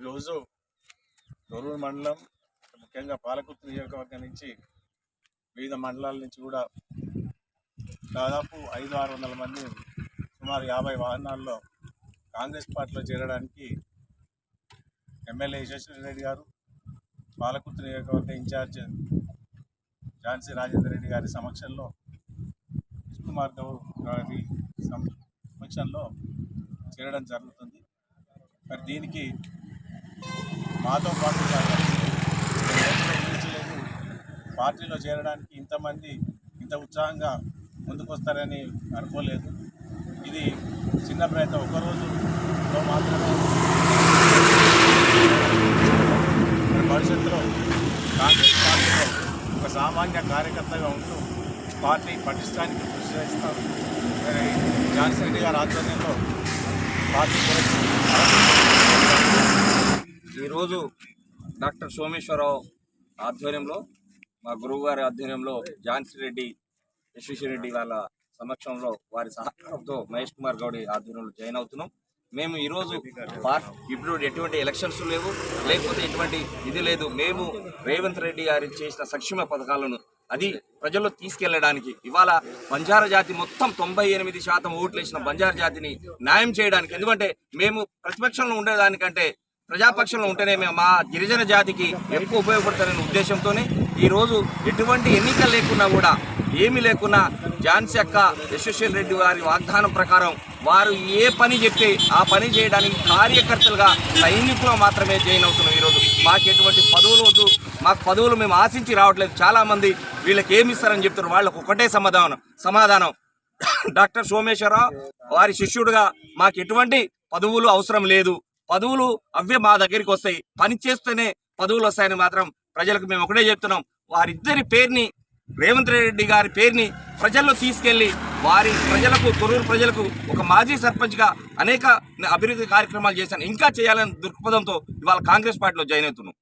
ఈరోజు దొరూరు మండలం ముఖ్యంగా పాలకుర్తి నియోజకవర్గం నుంచి వివిధ మండలాల నుంచి కూడా దాదాపు ఐదు ఆరు వందల మంది సుమారు యాభై వాహనాల్లో కాంగ్రెస్ పార్టీలో చేరడానికి ఎమ్మెల్యే యశస్వి రెడ్డి గారు పాలకుర్తి నియోజకవర్గ ఇన్ఛార్జ్ ఝాన్సీ రాజేందర్ రెడ్డి గారి సమక్షంలో కుమార్ గౌడ్ గారి సమక్షంలో చేరడం జరుగుతుంది. మరి దీనికి మాతో పాటు ఊహించలేదు. పార్టీలో చేరడానికి ఇంతమంది ఇంత ఉత్సాహంగా ముందుకొస్తారని అనుకోలేదు. ఇది చిన్న ప్రయత్నం. ఒకరోజులో మాత్రమే. భవిష్యత్తులో కాంగ్రెస్ పార్టీలో ఒక సామాన్య కార్యకర్తగా ఉంటూ పార్టీ పటిష్టానికి కృషి చేస్తాం. జాన్సీ రెడ్డి గారి ఆధ్వర్యంలో పార్టీ ఈరోజు డాక్టర్ సోమేశ్వరరావు ఆధ్వర్యంలో మా గురువు గారి ఆధ్వర్యంలో ఝాన్సీ రెడ్డి యశ్వశ్రీ రెడ్డి వాళ్ళ సమక్షంలో వారి సహకారంతో మహేష్ కుమార్ గౌడ్ ఆధ్వర్యంలో జాయిన్ అవుతున్నాం. మేము ఈరోజు ఇప్పుడు ఎటువంటి ఎలక్షన్స్ లేవు లేకపోతే ఎటువంటి ఇది లేదు. మేము రేవంత్ రెడ్డి గారి చేసిన సంక్షేమ పథకాలను అది ప్రజల్లో తీసుకెళ్ళడానికి ఇవాళ బంజారా జాతి మొత్తం తొంభై ఎనిమిది శాతం ఓట్లు వేసిన బంజారా జాతిని న్యాయం చేయడానికి. ఎందుకంటే మేము ప్రతిపక్షంలో ఉండేదానికంటే ప్రజాపక్షంలో ఉంటేనే మేము మా గిరిజన జాతికి ఎక్కువ ఉపయోగపడతారనే ఉద్దేశంతోనే ఈరోజు ఎటువంటి ఎన్నికలు లేకున్నా కూడా ఏమీ లేకున్నా ఝాన్సీ అక్క యశ్వశ్వర్ రెడ్డి వారి వాగ్దానం ప్రకారం వారు ఏ పని చెప్తే ఆ పని చేయడానికి కార్యకర్తలుగా సైనికులు మాత్రమే జాయిన్ అవుతున్నాం ఈరోజు మాకు ఎటువంటి పదవులు వద్దు మాకు పదవులు మేము ఆశించి రావట్లేదు. చాలామంది వీళ్ళకి ఏమి ఇస్తారని చెప్తున్నారు వాళ్ళకు ఒకటే సమాధానం సమాధానం. డాక్టర్ సోమేశ్వరరావు వారి శిష్యుడుగా మాకు ఎటువంటి పదవులు అవసరం లేదు. పదవులు అవే మా దగ్గరికి వస్తాయి. పని చేస్తేనే పదవులు వస్తాయని మాత్రం ప్రజలకు మేము ఒకటే చెప్తున్నాం. వారిద్దరి పేరుని రేవంత్ రెడ్డి గారి పేరుని ప్రజల్లో తీసుకెళ్ళి వారి ప్రజలకు తొరూరు ప్రజలకు ఒక మాజీ సర్పంచ్గా అనేక అభివృద్ధి కార్యక్రమాలు చేశాను. ఇంకా చేయాలని దృక్పథంతో ఇవాళ కాంగ్రెస్ పార్టీలో జాయిన్ అవుతున్నాం.